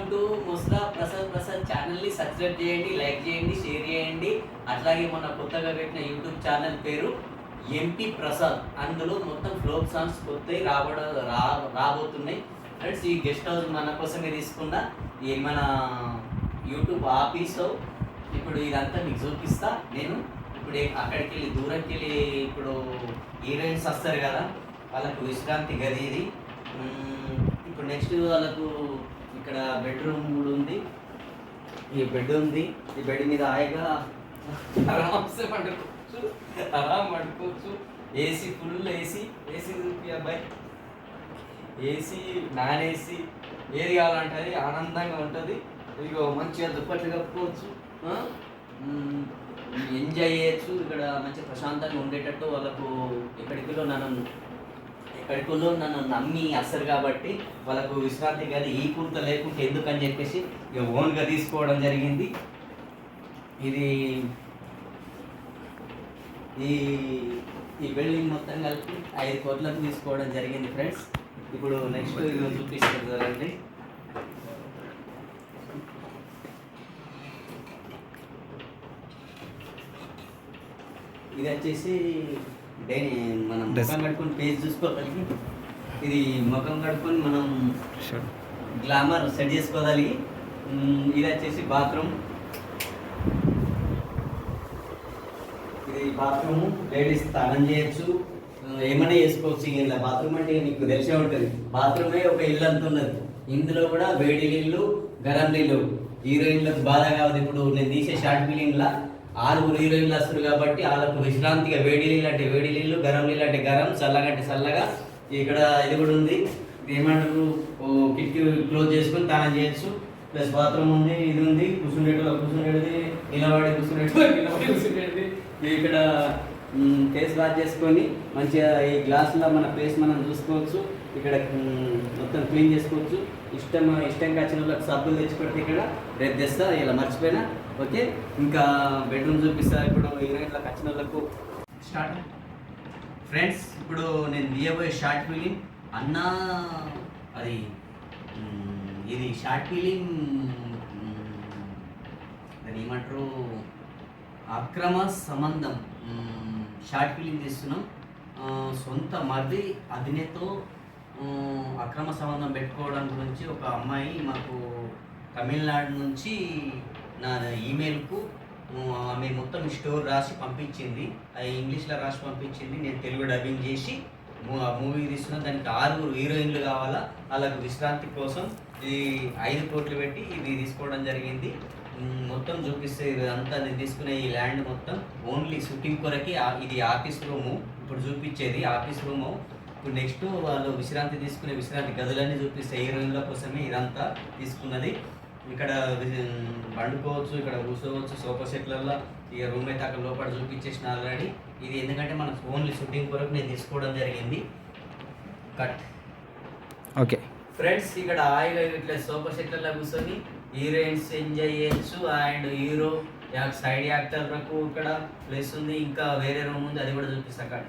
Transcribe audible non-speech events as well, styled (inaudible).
Welcome to Musra Prasad Prasad ఛానల్ని subscribe చేయండి like చేయండి షేర్ చేయండి. అట్లాగే మన కొత్తగా పెట్టిన యూట్యూబ్ ఛానల్ పేరు ఎంపీ ప్రసాద్ అందులో మొత్తం ఫ్లోక్ సాంగ్స్ కొత్తవి రాబడ రా రాబోతున్నాయి. ఫ్రెండ్స్ ఈ గెస్ట్ హౌస్ మన కోసమే తీసుకున్న ఈ మన యూట్యూబ్ ఆఫీస్ ఇప్పుడు ఇదంతా మీకు చూపిస్తా. నేను ఇప్పుడు అక్కడికి వెళ్ళి దూరంకి వెళ్ళి ఇప్పుడు హీరోయిన్స్ వస్తారు కదా వాళ్ళకు విశ్రాంతి గది ఇది ఇప్పుడు నెక్స్ట్ వాళ్ళకు ఇక్కడ బెడ్రూమ్ కూడా ఉంది. ఈ బెడ్ ఉంది. ఈ బెడ్ మీద హాయిగా ఆరామ్సే పడుకోవచ్చు. ఆరాం పడుకోవచ్చు. ఏసీ ఫుల్ ఏసీ ఏసీ చూపి అబ్బాయి? ఏసీ నాన్ ఏసీ ఏది కావాలంటే అది ఆనందంగా ఉంటుంది. ఇదిగో మంచిగా దుప్పట్లు కప్పుకోవచ్చు. ఎంజాయ్ చేయొచ్చు. ఇక్కడ మంచి ప్రశాంతంగా ఉండేటట్టు వాళ్ళకు ఎక్కడికిలో నన్ను ఎక్కడికిలో నన్ను నమ్మి వస్తారు కాబట్టి వాళ్ళకు విశ్రాంతి గది ఈ కూర్త లేకుంటే ఎందుకని చెప్పేసి ఇక ఓన్గా తీసుకోవడం జరిగింది. ఇది ఈ ఈ బిల్డింగ్ మొత్తం కలిపి ఐదు కోట్లకు తీసుకోవడం జరిగింది ఫ్రెండ్స్. ఇప్పుడు నెక్స్ట్ చూపిస్తారు కదండి ఇది వచ్చేసి డైని మనం. ముఖం కడుక్కొని పేజ్ చూసుకోగలిగి ఇది ముఖం కడుక్కొని మనం గ్లామర్ సెట్ చేసుకోగలిగి ఇది వచ్చేసి బాత్రూమ్ ఇది బాత్రూమ్ లేడీస్ స్నానం చేయొచ్చు. ఏమైనా చేసుకోవచ్చు ఇలా బాత్రూమ్ అంటే నీకు తెలిసే ఉంటుంది. బాత్రూమే ఒక ఇల్లు అంత ఉన్నది. ఇందులో కూడా వేడి నీళ్ళు గరం నీళ్ళు హీరోయిన్లకు బాధ కావద్దు. ఇప్పుడు నేను తీసే షార్ట్ ఫిలింగ్లా ఆరుగురు హీరోయిన్లు వస్తారు కాబట్టి వాళ్ళకు విశ్రాంతిగా వేడి నీళ్ళు అంటే వేడి నీళ్ళు గరం నీళ్ళు అంటే గరం చల్లగా అంటే చల్లగా ఇక్కడ ఇది కూడా ఉంది. ఇది ఏమంటారు? ఓ కిటికీ క్లోజ్ చేసుకొని తన చేయొచ్చు. ప్లస్ బాత్రూమ్ ఉంది ఇది ఉంది కూర్చునేటిలో కూర్చునేది నిలబడి కూర్చునేటి (laughs) నిలబడి కూర్చునేది ఇక్కడ ఫేస్ వాష్ చేసుకొని మంచిగా ఈ గ్లాసులో మన ఫేస్ మనం చూసుకోవచ్చు. ఇక్కడ మొత్తం క్లీన్ చేసుకోవచ్చు. ఇష్టం ఇష్టంగా వచ్చిన వాళ్ళకి సబ్బులు తెచ్చిపెడితే ఇక్కడ రేపు తెస్తా ఇలా మర్చిపోయినా. ఓకే? ఇంకా బెడ్రూమ్ చూపిస్తా. ఇప్పుడు హీరోయిన్లకు వచ్చిన వాళ్ళకు స్టార్ట్ ఫ్రెండ్స్ ఇప్పుడు నేను తీయబోయే షార్ట్ ఫిలిం అన్నా అది ఇది షార్ట్ ఫిలిం దాన్ని ఏమంటారు? అక్రమ సంబంధం. షార్ట్ ఫిలిం తీస్తున్నాం. సొంత మరిది అధినేతో అక్రమ సంబంధం పెట్టుకోవడం గురించి ఒక అమ్మాయి మాకు తమిళనాడు నుంచి నా ఈమెయిల్కు ఆమె మొత్తం స్టోర్ రాసి పంపించింది. అది ఇంగ్లీష్లో రాసి పంపించింది. నేను తెలుగు డబ్బింగ్ చేసి మూవీ తీస్తున్నా. దానికి ఆరుగురు హీరోయిన్లు కావాలా? వాళ్ళకు విశ్రాంతి కోసం ఈ ఐదు కోట్లు పెట్టి ఇది తీసుకోవడం జరిగింది. మొత్తం చూపిస్తే ఇది అంతా నేను తీసుకునే ఈ ల్యాండ్ మొత్తం ఓన్లీ షూటింగ్ కొరకి ఇది ఆఫీస్ రూము ఇప్పుడు చూపించేది ఆఫీస్ రూము ఇప్పుడు నెక్స్ట్ వాళ్ళు విశ్రాంతి తీసుకునే విశ్రాంతి గదులన్నీ చూపిస్తే హీరోయిన్ల కోసమే ఇదంతా తీసుకున్నది. ఇక్కడ పండుకోవచ్చు ఇక్కడ కూర్చోవచ్చు సోఫా సెట్లలో ఇక రూమ్ అయితే అక్కడ లోపల చూపించేసిన ఆల్రెడీ ఇది ఎందుకంటే మన ఓన్లీ షూటింగ్ కొరకు నేను తీసుకోవడం జరిగింది. కట్ ఓకే ఫ్రెండ్స్ ఇక్కడ హాయిగా ఇట్లా సోఫా సెట్లలో కూర్చొని హీరోయిన్స్ ఎంజాయ్ చేయొచ్చు అండ్ హీరో సైడ్ యాక్టర్లకు ఇక్కడ ప్లేస్ ఉంది. ఇంకా వేరే రూమ్ ఉంది. అది కూడా చూపిస్తా అక్కడ